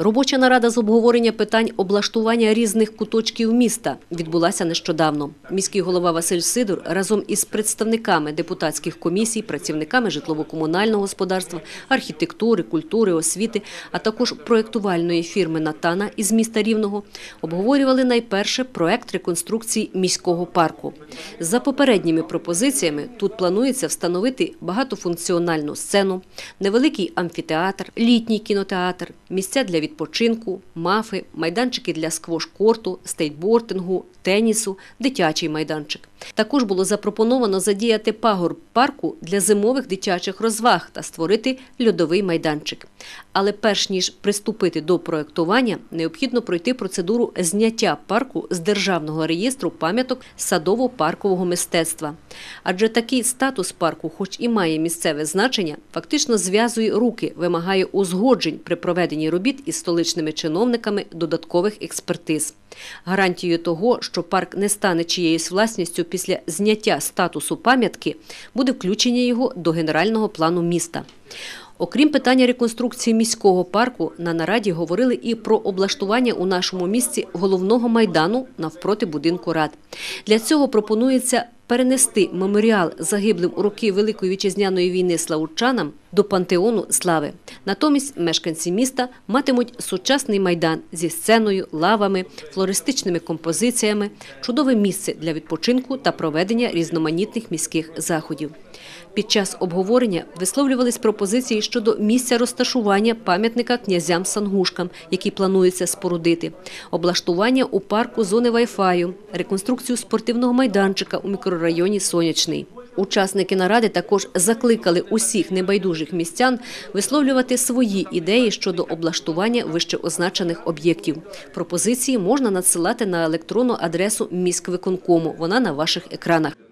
Робоча нарада з обговорення питань облаштування різних куточків міста відбулася нещодавно. Міський голова Василь Сидор разом із представниками депутатських комісій, працівниками житлово-комунального господарства, архітектури, культури, освіти, а також проєктувальної фірми Натана із міста Рівного обговорювали найперше проект реконструкції міського парку. За попередніми пропозиціями тут планується встановити багатофункціональну сцену, невеликий амфітеатр, літній кінотеатр, місця для відпочинку, мафи, майданчики для сквош-корту, стейтбордингу, тенісу, дитячий майданчик. Також було запропоновано задіяти пагорб парку для зимових дитячих розваг та створити льодовий майданчик. Але перш ніж приступити до проектування, необхідно пройти процедуру зняття парку з державного реєстру пам'яток садово-паркового мистецтва. Адже такий статус парку, хоч і має місцеве значення, фактично зв'язує руки, вимагає узгоджень при проведенні робіт із столичними чиновниками додаткових експертиз. Гарантією того, що парк не стане чиєюсь власністю після зняття статусу пам'ятки, буде включення його до генерального плану міста. Окрім питання реконструкції міського парку, на нараді говорили і про облаштування у нашому місті головного майдану навпроти будинку рад. Для цього пропонується перенести меморіал загиблим у роки Великої вітчизняної війни славучанам до пантеону слави. Натомість мешканці міста матимуть сучасний майдан зі сценою, лавами, флористичними композиціями, чудове місце для відпочинку та проведення різноманітних міських заходів. Під час обговорення висловлювались пропозиції щодо місця розташування пам'ятника князям Сангушкам, який планується спорудити, облаштування у парку зони Wi-Fi, реконструкцію спортивного майданчика у мікрорайоні Сонячний. Учасники наради також закликали усіх небайдужих містян висловлювати свої ідеї щодо облаштування вищеозначених об'єктів. Пропозиції можна надсилати на електронну адресу міськвиконкому. Вона на ваших екранах.